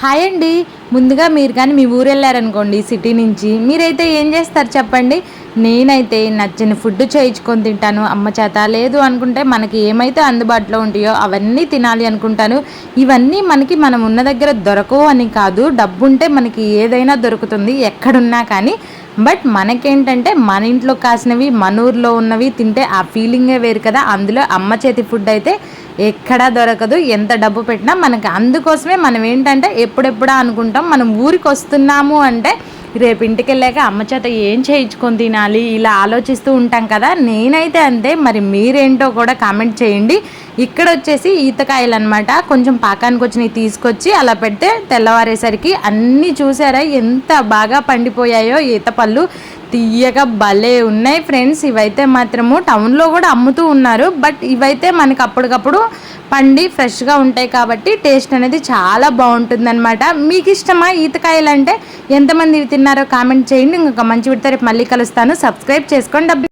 Hi అండి. ముందుగా మీరు కానీ మీ ఊరు వెళ్ళారనుకోండి సిటీ నుంచి మీరైతే ఏం చేస్తారు చెప్పండి? నేనైతే నచ్చిన ఫుడ్ చేయించుకొని తింటాను. అమ్మ చేత లేదు అనుకుంటే మనకి ఏమైతే అందుబాటులో ఉంటాయో అవన్నీ తినాలి అనుకుంటాను. ఇవన్నీ మనకి మనం ఉన్న దగ్గర దొరకవు అని కాదు. డబ్బు ఉంటే మనకి ఏదైనా దొరుకుతుంది ఎక్కడున్నా కానీ. బట్ మనకేంటంటే మన ఇంట్లో కాసినవి మన ఊర్లో ఉన్నవి తింటే ఆ ఫీలింగే వేరు కదా. అందులో అమ్మ చేతి ఫుడ్ అయితే ఎక్కడా దొరకదు ఎంత డబ్బు పెట్టినా మనకి అందుకోసమే మనం ఏంటంటే ఎప్పుడెప్పుడా అనుకుంటాం మనం ఊరికి వస్తున్నాము అంటే రేపు ఇంటికి వెళ్ళాక అమ్మ చేత ఏం చేయించుకొని తినాలి? ఇలా ఆలోచిస్తూ ఉంటాం కదా. నేనైతే అంతే. మరి మీరేంటో కూడా కామెంట్ చేయండి. ఇక్కడ వచ్చేసి ఈతకాయలు అనమాట కొంచెం పాకానికి వచ్చినవి తీసుకొచ్చి అలా పెడితే తెల్లవారేసరికి అన్నీ చూసారా? ఎంత బాగా పండిపోయాయో ఈత పళ్ళు. తీయగా భలే ఉన్నాయి ఫ్రెండ్స్. ఇవైతే మాత్రము టౌన్లో కూడా అమ్ముతూ ఉన్నారు. బట్ ఇవైతే మనకి అప్పటికప్పుడు పండి ఫ్రెష్గా ఉంటాయి కాబట్టి టేస్ట్ అనేది చాలా బాగుంటుందన్నమాట. మీకు ఇష్టమా ఈతకాయలు అంటే ఎంతమంది తిన్నారో కామెంట్ చేయండి. ఇంకొక మంచి విడత రేపు మళ్ళీ కలుస్తాను. సబ్స్క్రైబ్ చేసుకోండి. డబ్బు